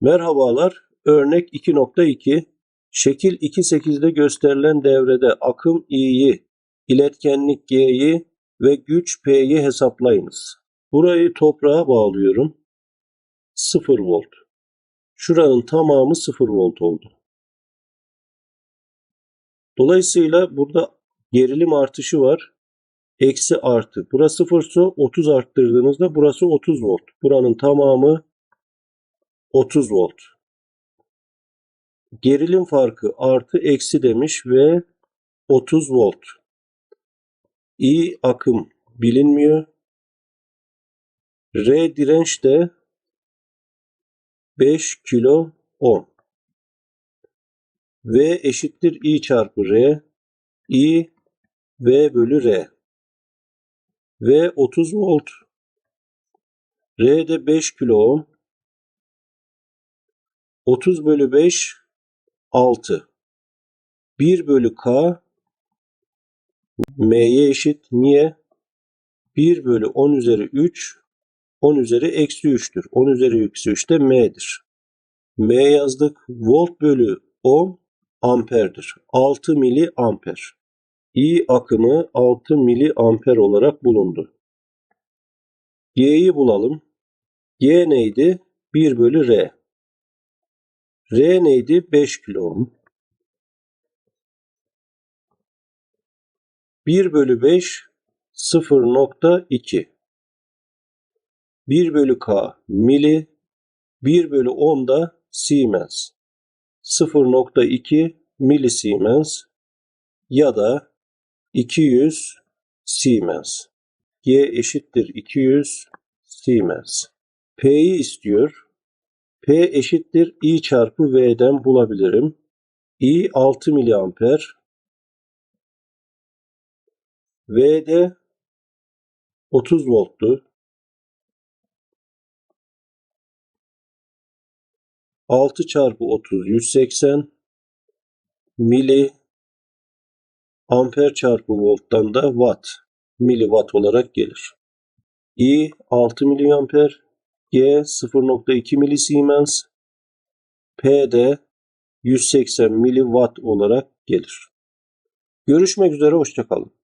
Merhabalar. Örnek 2.2 Şekil 2.8'de gösterilen devrede akım I'yi, iletkenlik G'yi ve güç P'yi hesaplayınız. Burayı toprağa bağlıyorum. 0 volt. Şuranın tamamı 0 volt oldu. Dolayısıyla burada gerilim artışı var. Eksi artı. Burası 0 ise 30 arttırdığınızda burası 30 volt. Buranın tamamı 30 volt. Gerilim farkı artı eksi demiş ve 30 volt. I akım bilinmiyor. R direnç de 5 kilo ohm. V eşittir I çarpı R. I V bölü R. V 30 volt. R de 5 kilo ohm. 30 bölü 5 6. 1 bölü K M'ye eşit. Niye? 1 bölü 10 üzeri 3 10 üzeri eksi 3'tür. 10 üzeri eksi 3 de M'dir. M yazdık. Volt bölü ohm amperdir. 6 mili amper. I akımı 6 mili amper olarak bulundu. G'yi bulalım. G neydi? 1 bölü R. R neydi? 5 kilo ohm. 1 bölü 5 0.2 1 bölü K mili 1 bölü 10 da Siemens 0.2 milisiemens ya da 200 Siemens G eşittir 200 Siemens P'yi istiyor. P eşittir I çarpı V'den bulabilirim. I 6 miliamper. V'de 30 volttu. 6 çarpı 30 180 mili amper çarpı volttan da watt miliwatt olarak gelir. I 6 miliamper G 0.2 milisiemens P de 180 miliwatt olarak gelir. Görüşmek üzere hoşçakalın.